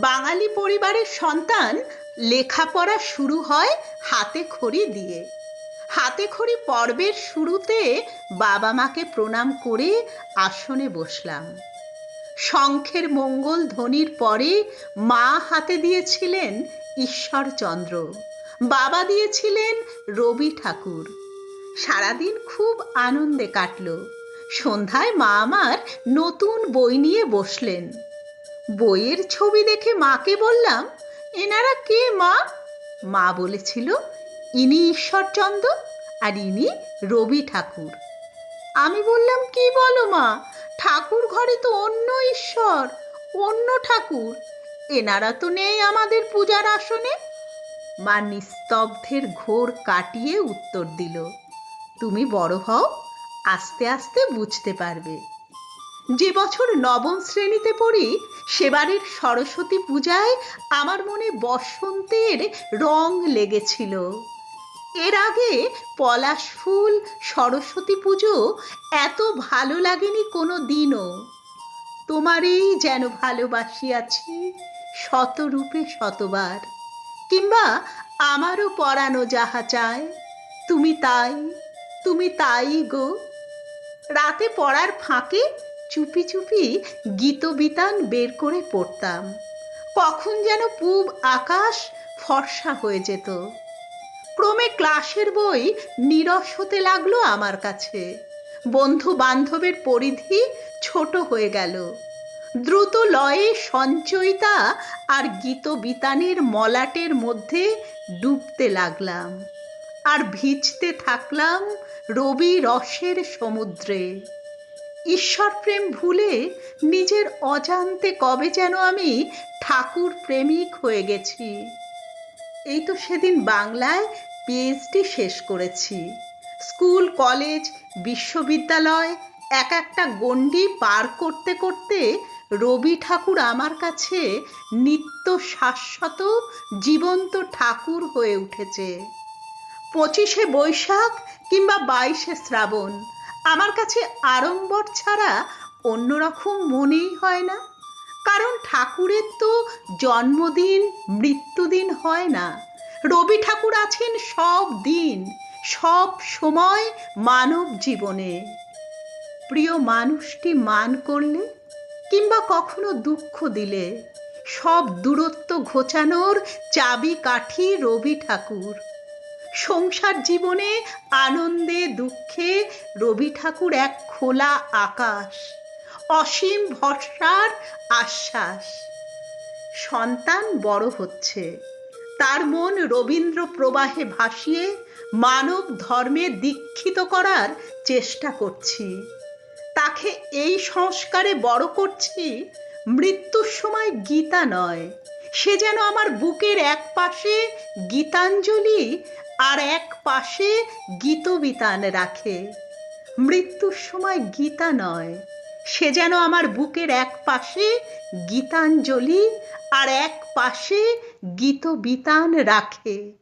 বাঙালি পরিবারের সন্তান লেখাপড়া শুরু হয় হাতে খড়ি দিয়ে। হাতে খড়ি পর্বের শুরুতে বাবা মাকে প্রণাম করে আসনে বসলাম। শঙ্খের মঙ্গল ধ্বনির পরে মা হাতে দিয়েছিলেন ঈশ্বরচন্দ্র, বাবা দিয়েছিলেন রবি ঠাকুর। সারাদিন খুব আনন্দে কাটলো। সন্ধ্যায় মা আমার নতুন বই নিয়ে বসলেন। বইয়ের ছবি দেখে মাকে বললাম, এনারা কে, মা? মা বলেছিল, ইনি ঈশ্বরচন্দ্র আর ইনি রবি ঠাকুর। আমি বললাম, কি বলো মা? ঠাকুর ঘরে তো অন্য ঈশ্বর, অন্য ঠাকুর। এনারা তো নেই আমাদের পূজার আসনে। মা নিস্তব্ধের ঘোর কাটিয়ে উত্তর দিল, তুমি বড় হও, আস্তে আস্তে বুঝতে পারবে। যে বছর নবম শ্রেণীতে পড়ি সেবারের সরস্বতী পূজায় আমার মনে বসন্তের রং লেগেছিল। এর আগে পলাশ ফুল, সরস্বতী পুজো এত ভালো লাগেনি কোনো দিনও। তোমারই যেন ভালোবাসি ভালোবাসিয়াছি শতরূপে শতবার, কিংবা আমারও পরানো যাহা চায় তুমি তাই তুমি তাই গো। রাতে পড়ার ফাঁকে চুপি চুপি গীতবিতান বের করে পড়তাম। কখন যেন পূব আকাশ ফর্সা হয়ে যেত। ক্রমে ক্লাসের বই নিরস হতে লাগল আমার কাছে। বন্ধু বান্ধবের পরিধি ছোট হয়ে গেল। দ্রুত লয়ে সঞ্চয়িতা আর গীতবিতানের মলাটের মধ্যে ডুবতে লাগলাম। আর ভিজতে থাকলাম রবি রসের সমুদ্রে। ঈশ্বর প্রেম ভুলে নিজের অজান্তে কবে যেন আমি ঠাকুর প্রেমিক হয়ে গেছি। এই তো সেদিন বাংলায় পিএইচডি শেষ করেছি। স্কুল, কলেজ, বিশ্ববিদ্যালয় এক একটা গণ্ডি পার করতে করতে রবি ঠাকুর আমার কাছে নিত্য শাশ্বত জীবন্ত ঠাকুর হয়ে উঠেছে। পঁচিশে বৈশাখ কিংবা বাইশে শ্রাবণ আমার কাছে আড়ম্বর ছাড়া অন্যরকম মনেই হয় না। কারণ ঠাকুরের তো জন্মদিন, মৃত্যুদিন হয় না। রবি ঠাকুর আছেন সব দিন, সব সময় মানব জীবনে। প্রিয় মানুষটি মান করলে কিংবা কখনো দুঃখ দিলে, সব দূরত্ব ঘোচানোর চাবি কাঠি রবি ঠাকুর। সংসার জীবনে আনন্দে, দুঃখে রবি ঠাকুর এক খোলা আকাশ। অসীম ভরসার আশ্বাস। সন্তান বড় হচ্ছে। তার মন রবীন্দ্র প্রবাহে ভাসিয়ে মানব ধর্মে দীক্ষিত করার চেষ্টা করছি। তাকে এই সংস্কারে বড় করছি, মৃত্যুর সময় গীতা নয়। সে যেন আমার বুকের এক পাশে গীতাঞ্জলি আর এক পাশে গীতবিতান রাখে। মৃত্যুর সময় গীতা নয়, সে যেন আমার বুকের এক পাশে গীতাঞ্জলি আর এক পাশে গীতবিতান রাখে।